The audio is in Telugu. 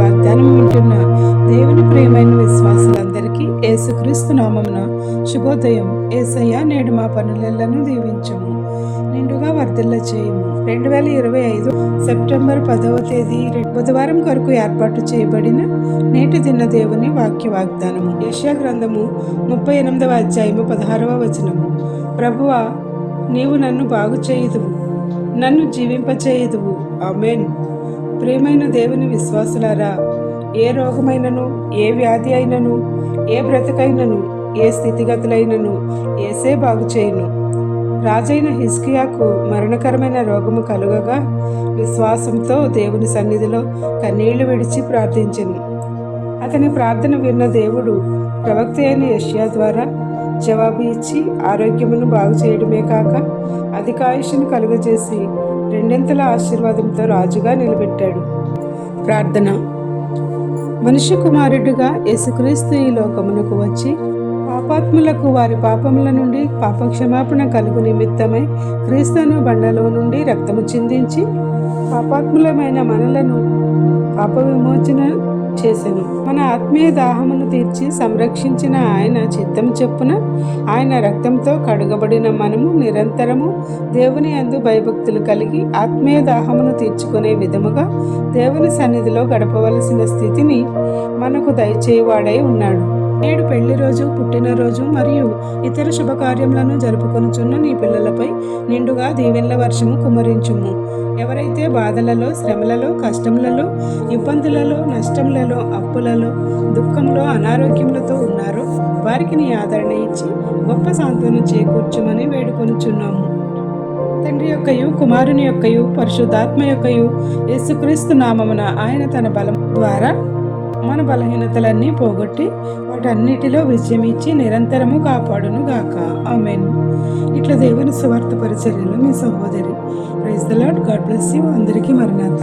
వాగ్దానం వింటున్న దేవుని ప్రేమైన విశ్వాసులందరికీ యేసుక్రీస్తు నామమున శుభోదయం. ఏసయ్య నేడు మా పనులను దీవించము. నిండుగా వర్ధిల్ల చేయము. రెండు వేల ఇరవై ఐదు సెప్టెంబర్ పదవ తేదీ బుధవారం కొరకు ఏర్పాటు చేయబడిన నేటి దిన దేవుని వాక్య వాగ్దానము. యెషయా గ్రంథము ముప్పై ఎనిమిదవ అధ్యాయము పదహారవ వచనము. ప్రభువా నీవు నన్ను బాగు చేయుదువు నన్ను జీవింపచేయుదువు. ఆమెన్. ప్రియమైన దేవుని విశ్వాసులారా ఏ రోగమైనను ఏ వ్యాధి అయినను ఏ బ్రతకైనను ఏ స్థితిగతులైనను ఏసే బాగు చేయును. రాజైన హిస్కియాకు మరణకరమైన రోగము కలుగగా విశ్వాసంతో దేవుని సన్నిధిలో కన్నీళ్ళు విడిచి ప్రార్థించను. అతని ప్రార్థన విన్న దేవుడు ప్రవక్త అయిన యష్యా ద్వారా జవాబు ఇచ్చి ఆరోగ్యమును బాగు చేయడమే కాక అధికాయుషను కలుగజేసి రెండింతల ఆశీర్వాదంతో రాజుగా నిలబెట్టాడు. ప్రార్థన. మనుష్య కుమారుడుగా యేసుక్రీస్తు ఈ లోకమునకు వచ్చి పాపాత్ములకు వారి పాపముల నుండి పాపక్షమాపణ కలుగు నిమిత్తమై క్రీస్తును బండలో నుండి రక్తము చిందించి పాపాత్ములమైన మనలను పాప విమోచన చేసెను మన ఆత్మీయ దాహమును తీర్చి సంరక్షించిన ఆయన చిత్తం చెప్పున ఆయన రక్తంతో కడుగబడిన మనము నిరంతరము దేవుని అందు భయభక్తులు కలిగి ఆత్మీయ దాహమును తీర్చుకునే విధముగా దేవుని సన్నిధిలో గడపవలసిన స్థితిని మనకు దయచేయవాడై ఉన్నాడు. నేడు పెళ్ళి రోజు పుట్టినరోజు మరియు ఇతర శుభకార్యములను జరుపుకొనుచున్న నీ పిల్లలపై నిండుగా దీవెనల వర్షము కుమరించుము. ఎవరైతే బాధలలో శ్రమలలో కష్టములలో ఇబ్బందులలో నష్టములలో అప్పులలో దుఃఖంలో అనారోగ్యములతో ఉన్నారో వారికి నీ ఆదరణ ఇచ్చి గొప్ప సాంత్వనం చేకూర్చుమని వేడుకొనుచున్నాము. తండ్రి యొక్కయు కుమారుని యొక్కయు పరిశుద్ధాత్మ యొక్కయు యేసుక్రీస్తు నామమున ఆయన తన బలం ద్వారా మన బలహీనతలన్నీ పోగొట్టి వాటన్నిటిలో విజయం ఇచ్చి నిరంతరము కాపాడును గాక ఆమెన్. ఇట్లా దేవుని సువార్త పరిచర్యలో మీ సహోదరి. Praise the Lord God bless you. అందరికీ మరణాత